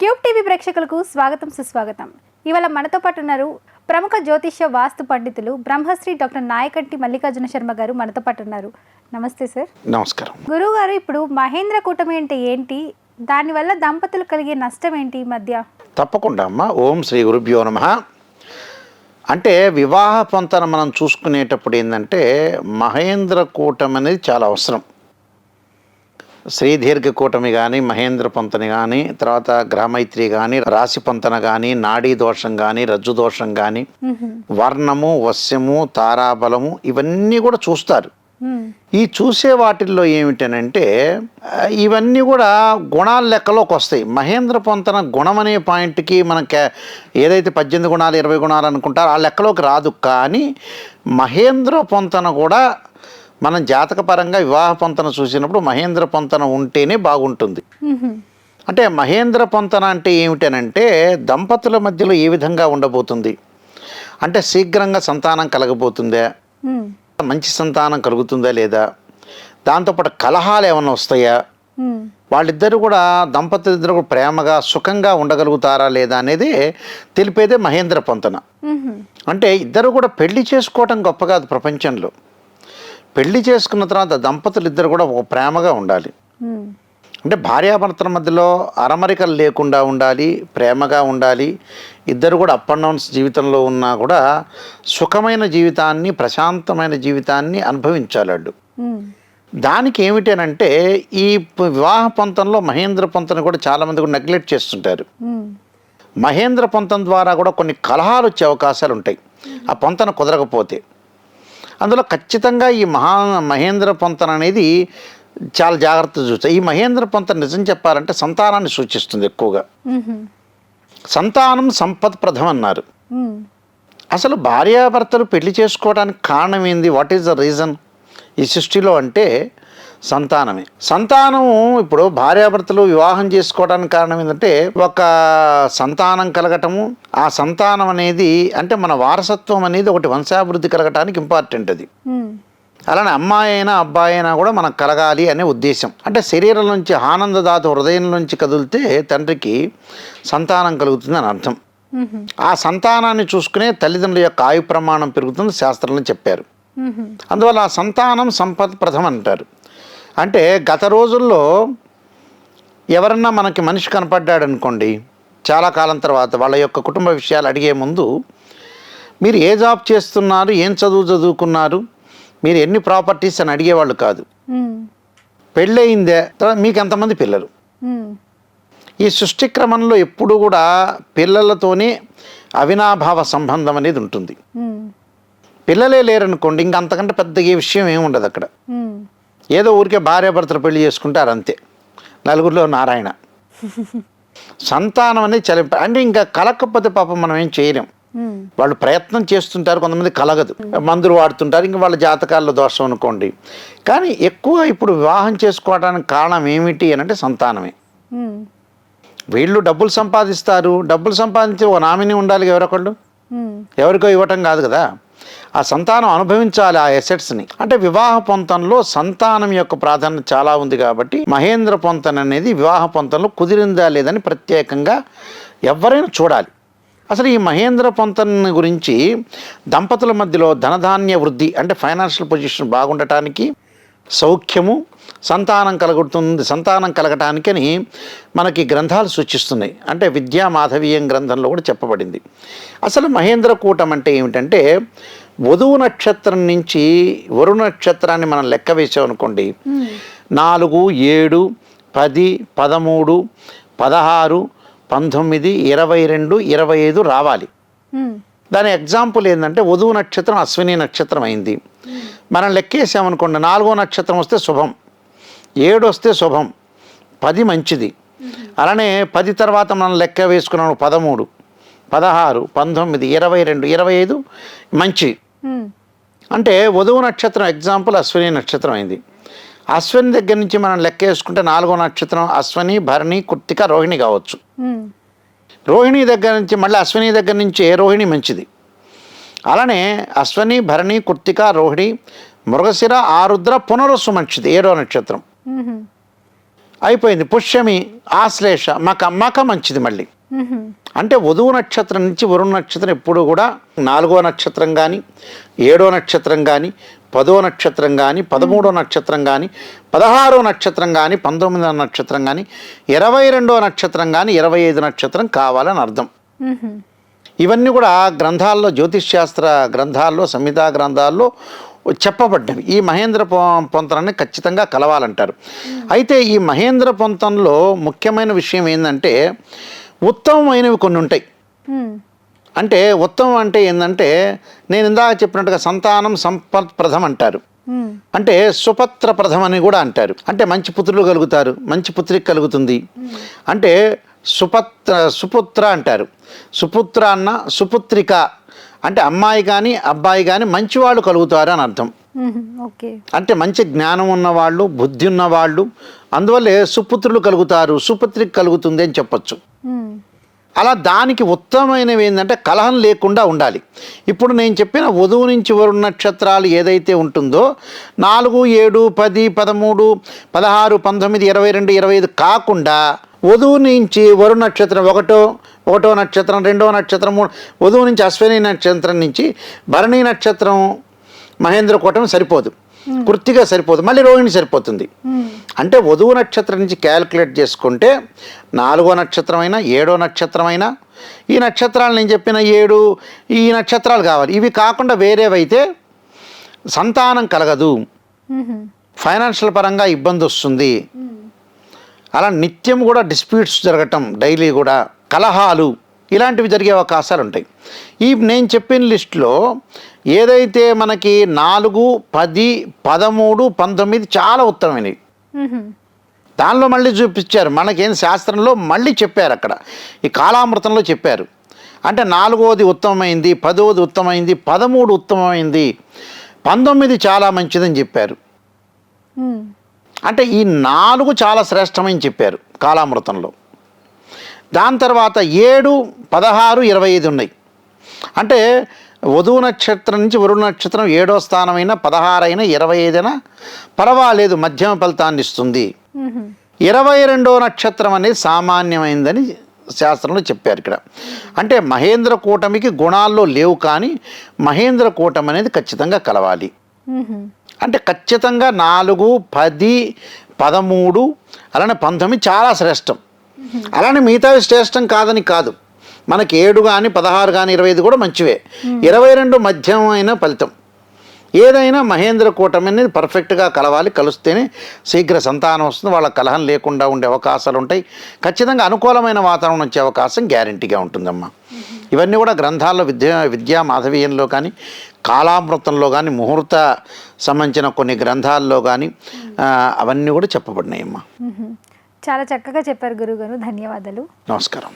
Cube TV ప్రేక్షకులకు స్వాగతం సుస్వాగతం. ఇవాళ మనతో పాటు ఉన్నారు ప్రముఖ జ్యోతిష్య వాస్తు పండితులు బ్రహ్మశ్రీ డాక్టర్ నాయకంటి మల్లికార్జున శర్మ గారు మనతో పాటు ఉన్నారు. నమస్తే సార్. నమస్కారం. గురువు గారు ఇప్పుడు మహేంద్ర కూటమి అంటే ఏంటి? దానివల్ల దంపతులు కలిగే నష్టం ఏంటి ఈ మధ్య? తప్పకుండా అమ్మ. ఓం శ్రీ గురుభ్యో నమ. అంటే వివాహ పొంతన మనం చూసుకునేటప్పుడు ఏంటంటే మహేంద్ర కూటమి అనేది చాలా అవసరం. శ్రీదీర్ఘ కూటమి కానీ మహేంద్ర పొంతని కానీ తర్వాత గ్రహమైత్రి కానీ రాశి పొంతన కానీ నాడీ దోషం కానీ రజ్జు దోషం కానీ వర్ణము వశ్యము తారాబలము ఇవన్నీ కూడా చూస్తారు. ఈ చూసే వాటిల్లో ఏమిటనంటే ఇవన్నీ కూడా గుణాల లెక్కలోకి వస్తాయి. మహేంద్ర పొంతన గుణం అనే పాయింట్కి మన కే- ఏదైతే పద్దెనిమిది గుణాలు ఇరవై గుణాలు అనుకుంటారో ఆ లెక్కలోకి రాదు. కానీ మహేంద్ర పొంతన కూడా మనం జాతకపరంగా వివాహ పొంతన చూసినప్పుడు మహేంద్ర పొంతన ఉంటేనే బాగుంటుంది. అంటే మహేంద్ర పొంతన అంటే ఏమిటనంటే దంపతుల మధ్యలో ఏ విధంగా ఉండబోతుంది అంటే శీఘ్రంగా సంతానం కలగబోతుందా. మంచి సంతానం కలుగుతుందా లేదా దాంతోపాటు కలహాలు ఏమైనా వస్తాయా. వాళ్ళిద్దరు కూడా దంపతులు ఇద్దరు కూడా ప్రేమగా సుఖంగా ఉండగలుగుతారా లేదా అనేది తెలిపేదే మహేంద్ర పొంతన. అంటే ఇద్దరు కూడా పెళ్ళి చేసుకోవటం గొప్ప కాదు ప్రపంచంలో పెళ్ళి చేసుకున్న తర్వాత దంపతులు ఇద్దరు కూడా ఒక ప్రేమగా ఉండాలి. అంటే భార్యాభర్తల మధ్యలో అరమరికలు లేకుండా ఉండాలి ప్రేమగా ఉండాలి ఇద్దరు కూడా అప్ అండ్ డౌన్స్ జీవితంలో ఉన్నా కూడా సుఖమైన జీవితాన్ని ప్రశాంతమైన జీవితాన్ని అనుభవించాలి వాళ్ళు మ్మ్. దానికి ఏమిటనంటే ఈ వివాహ పొంతంలో మహేంద్ర పొంతను కూడా చాలామంది కూడా నెగ్లెక్ట్ చేస్తుంటారు. మహేంద్ర పొంతం ద్వారా కూడా కొన్ని కలహాలు వచ్చే అవకాశాలు ఉంటాయి ఆ పొంతన కుదరకపోతే అందులో ఖచ్చితంగా ఈ మహా మహేంద్ర పొంతన అనేది చాలా జాగ్రత్త చూస్తాయి ఈ మహేంద్ర పొంతన నిజం చెప్పాలంటే సంతానాన్ని సూచిస్తుంది ఎక్కువగా. సంతానం సంపత్ ప్రథం అన్నారు. అసలు భార్యాభర్తలు పెళ్ళి చేసుకోవడానికి కారణం ఏంది వాట్ ఈస్ ద రీజన్ ఈ సృష్టిలో అంటే సంతానమే సంతానము ఇప్పుడు భార్యాభర్తలు వివాహం చేసుకోవడానికి కారణం ఏంటంటే ఒక సంతానం కలగటము ఆ సంతానం అనేది అంటే మన వారసత్వం అనేది ఒకటి వంశాభివృద్ధి కలగటానికి ఇంపార్టెంట్ అది. అలానే అమ్మాయి అయినా అబ్బాయి అయినా కూడా మనకు కలగాలి అనే ఉద్దేశం అంటే శరీరం నుంచి ఆనందదాత హృదయం నుంచి కదిలితే తండ్రికి సంతానం కలుగుతుందని అర్థం మ్మ్. ఆ సంతానాన్ని చూసుకునే తల్లిదండ్రుల యొక్క ఆయు ప్రమాణం పెరుగుతుంది శాస్త్రంలో చెప్పారు. అందువల్ల ఆ సంతానం సంపద ప్రథం అంటారు అంటే గత రోజుల్లో ఎవరన్నా మనకి మనిషి కనపడ్డాడు అనుకోండి చాలా కాలం తర్వాత వాళ్ళ యొక్క కుటుంబ విషయాలు అడిగే ముందు మీరు ఏ జాబ్ చేస్తున్నారు ఏం చదువు చదువుకున్నారు మీరు ఎన్ని ప్రాపర్టీస్ అని అడిగేవాళ్ళు కాదు. పెళ్ళయిందే తర్వాత మీకు ఎంతమంది పిల్లలు. ఈ సృష్టి క్రమంలో ఎప్పుడు కూడా పిల్లలతోనే అవినాభావ సంబంధం అనేది ఉంటుంది. పిల్లలే లేరనుకోండి ఇంక అంతకంటే పెద్ద ఏ విషయం ఏమి ఉండదు అక్కడ. ఏదో ఊరికే భార్యాభర్తలు పెళ్ళి చేసుకుంటారు అంతే. నలుగురిలో నారాయణ. సంతానం అనేది చాలా ఇంప- అంటే ఇంకా కలకపోతే పాపం మనం ఏం చేయలేం. వాళ్ళు ప్రయత్నం చేస్తుంటారు కొంతమంది కలగదు. మందులు వాడుతుంటారు ఇంకా వాళ్ళ జాతకాల్లో దోషం అనుకోండి. కానీ ఎక్కువ ఇప్పుడు వివాహం చేసుకోవడానికి కారణం ఏమిటి అని అంటే సంతానమే. వీళ్ళు డబ్బులు సంపాదిస్తారు. డబ్బులు సంపాదించి ఒక నామినీ ఉండాలి ఎవరొకళ్ళు. ఎవరికో ఇవ్వటం కాదు కదా. ఆ సంతానం అనుభవించాలి ఆ ఎసెట్స్ని అంటే వివాహ పొంతంలో సంతానం యొక్క ప్రాధాన్యత చాలా ఉంది కాబట్టి మహేంద్ర పొంతన్ అనేది వివాహ పొంతంలో కుదిరిందా లేదని ప్రత్యేకంగా ఎవరైనా చూడాలి. అసలు ఈ మహేంద్ర పొంతన్ గురించి దంపతుల మధ్యలో ధనధాన్య వృద్ధి అంటే ఫైనాన్షియల్ పొజిషన్ బాగుండటానికి సౌఖ్యము సంతానం కలుగుతుంది సంతానం కలగటానికి అని మనకి గ్రంథాలు సూచిస్తున్నాయి. అంటే విద్యా మాధవీయం గ్రంథంలో కూడా చెప్పబడింది. అసలు మహేంద్ర కూటం అంటే ఏమిటంటే వధువు నక్షత్రం నుంచి వరుణ నక్షత్రాన్ని మనం లెక్క వేసామనుకోండి నాలుగు ఏడు పది పదమూడు పదహారు పంతొమ్మిది ఇరవై రెండు ఇరవై ఐదు రావాలి. దాని ఎగ్జాంపుల్ ఏంటంటే వధువు నక్షత్రం అశ్విని నక్షత్రం అయింది మనం లెక్కేసామనుకోండి నాలుగో నక్షత్రం వస్తే శుభం ఏడు వస్తే శుభం పది మంచిది అలానే పది తర్వాత మనం లెక్క వేసుకున్నాము పదమూడు పదహారు పంతొమ్మిది ఇరవై రెండు ఇరవై ఐదు మంచి. అంటే వధువు నక్షత్రం ఎగ్జాంపుల్ అశ్విని నక్షత్రం అయింది. అశ్విని దగ్గర నుంచి మనం లెక్క వేసుకుంటే నాలుగో నక్షత్రం అశ్విని భరణి కుర్తిక రోహిణి కావచ్చు. మ్మ్. రోహిణి దగ్గర నుంచి మళ్ళీ అశ్విని దగ్గర నుంచి రోహిణి మంచిది? అలానే అశ్వని భరణి కుర్తిక రోహిణి మృగశిర ఆరుద్ర పునరుస్సు మంచిది ఏడో నక్షత్రం. మ్మ్. అయిపోయింది. పుష్యమి ఆశ్లేష మక మక మంచిది మళ్ళీ. అంటే వధువు నక్షత్రం నుంచి వరుణ నక్షత్రం ఎప్పుడు కూడా నాలుగో నక్షత్రం కానీ ఏడో నక్షత్రం కానీ పదో నక్షత్రం కానీ పదమూడో నక్షత్రం కానీ పదహారో నక్షత్రం కానీ పంతొమ్మిదో నక్షత్రం కానీ ఇరవై రెండో నక్షత్రం కానీ ఇరవై ఐదు నక్షత్రం కావాలని అర్థం. ఇవన్నీ కూడా గ్రంథాల్లో జ్యోతిష్ శాస్త్ర గ్రంథాల్లో సంహితా గ్రంథాల్లో చెప్పబడ్డవి. ఈ మహేంద్ర పొ- పొంతనాన్ని ఖచ్చితంగా కలవాలంటారు. అయితే ఈ మహేంద్ర పొంతంలో ముఖ్యమైన విషయం ఏంటంటే ఉత్తమమైనవి కొన్ని ఉంటాయి. అంటే ఉత్తమం అంటే ఏంటంటే నేను ఇందాక చెప్పినట్టుగా సంతానం సంపత్ప్రదం అంటారు. అంటే సుపత్ర ప్రథం అని కూడా అంటారు. అంటే మంచి పుత్రులు కలుగుతారు మంచి పుత్రిక కలుగుతుంది. అంటే సుపత్ర సుపుత్ర అంటారు. సుపుత్ర అన్న సుపుత్రిక. అంటే అమ్మాయి కానీ అబ్బాయి కానీ మంచివాళ్ళు కలుగుతారు అని అర్థం. అంటే మంచి జ్ఞానం ఉన్నవాళ్ళు బుద్ధి ఉన్నవాళ్ళు అందువల్లే సుపుత్రులు కలుగుతారు సుపుత్రిక కలుగుతుంది అని చెప్పొచ్చు. అలా దానికి ఉత్తమమైనవి ఏంటంటే కలహం లేకుండా ఉండాలి. ఇప్పుడు నేను చెప్పిన వధువు నుంచి వరుణ నక్షత్రాలు ఏదైతే ఉంటుందో నాలుగు ఏడు పది పదమూడు పదహారు పంతొమ్మిది ఇరవై రెండు ఇరవై ఐదు కాకుండా వధువు నుంచి వరుణ నక్షత్రం ఒకటో ఒకటో నక్షత్రం రెండో నక్షత్రం మూడు వధువు నుంచి అశ్విని నక్షత్రం నుంచి భరణి నక్షత్రం మహేంద్ర కూటమి సరిపోదు. కృత్తిగా సరిపోదు మళ్ళీ రోహిణి సరిపోతుంది. మ్మ్. అంటే వధువు నక్షత్రం నుంచి క్యాలిక్యులేట్ చేసుకుంటే నాలుగో నక్షత్రమైనా ఏడో నక్షత్రమైనా ఈ నక్షత్రాలు నేను చెప్పిన ఏడు ఈ నక్షత్రాలు కావాలి. ఇవి కాకుండా వేరేవైతే సంతానం కలగదు. మ్మ్. ఫైనాన్షియల్ పరంగా ఇబ్బంది వస్తుంది. అలా నిత్యం కూడా డిస్ప్యూట్స్ జరగటం డైలీ కూడా కలహాలు. ఇలాంటివి జరిగే అవకాశాలు ఉంటాయి ఈ నేను చెప్పిన లిస్టులో ఏదైతే మనకి నాలుగు పది పదమూడు పంతొమ్మిది చాలా ఉత్తమమైనవి. మ్మ్. దానిలో మళ్ళీ చూపించారు. మనకేం శాస్త్రంలో మళ్ళీ చెప్పారు అక్కడ. ఈ కాలామృతంలో చెప్పారు. అంటే నాలుగవది ఉత్తమమైంది పదవది ఉత్తమమైంది పదమూడు ఉత్తమమైంది పంతొమ్మిది చాలా మంచిదని చెప్పారు. అంటే ఈ నాలుగు చాలా శ్రేష్టమని చెప్పారు కాలామృతంలో. దాని తర్వాత ఏడు పదహారు ఇరవై ఐదు ఉన్నాయి. అంటే వధువు నక్షత్రం నుంచి వరుణ నక్షత్రం ఏడో స్థానమైనా పదహారైనా ఇరవై ఐదైనా పర్వాలేదు మధ్యమ ఫలితాన్ని ఇస్తుంది. ఇరవై రెండో నక్షత్రం అనేది సామాన్యమైందని శాస్త్రంలో చెప్పారు ఇక్కడ. అంటే మహేంద్ర కూటమికి గుణాల్లో లేవు కానీ మహేంద్ర కూటమి అనేది ఖచ్చితంగా కలవాలి. అంటే ఖచ్చితంగా నాలుగు పది పదమూడు అలానే పంతొమ్మిది చాలా శ్రేష్టం. అలానే మిగతావి శ్రేష్టం కాదని కాదు. మనకి ఏడు కానీ పదహారు కానీ ఇరవై ఐదు కూడా మంచివే. ఇరవై రెండు మధ్యమైన ఫలితం. ఏదైనా మహేంద్ర కూటమి అనేది పర్ఫెక్ట్గా కలవాలి కలిస్తేనే శీఘ్ర సంతానం వస్తుంది. వాళ్ళ కలహం లేకుండా ఉండే అవకాశాలు ఉంటాయి. ఖచ్చితంగా అనుకూలమైన వాతావరణం వచ్చే అవకాశం గ్యారంటీగా ఉంటుందమ్మా. ఇవన్నీ కూడా గ్రంథాల్లో విద్యా విద్యా మాధవీయంలో కానీ కాలామృతంలో కానీ ముహూర్త సంబంధించిన కొన్ని గ్రంథాల్లో కానీ అవన్నీ కూడా చెప్పబడినాయమ్మా. చాలా చక్కగా చెప్పారు గురుగారు ధన్యవాదాలు. నమస్కారం.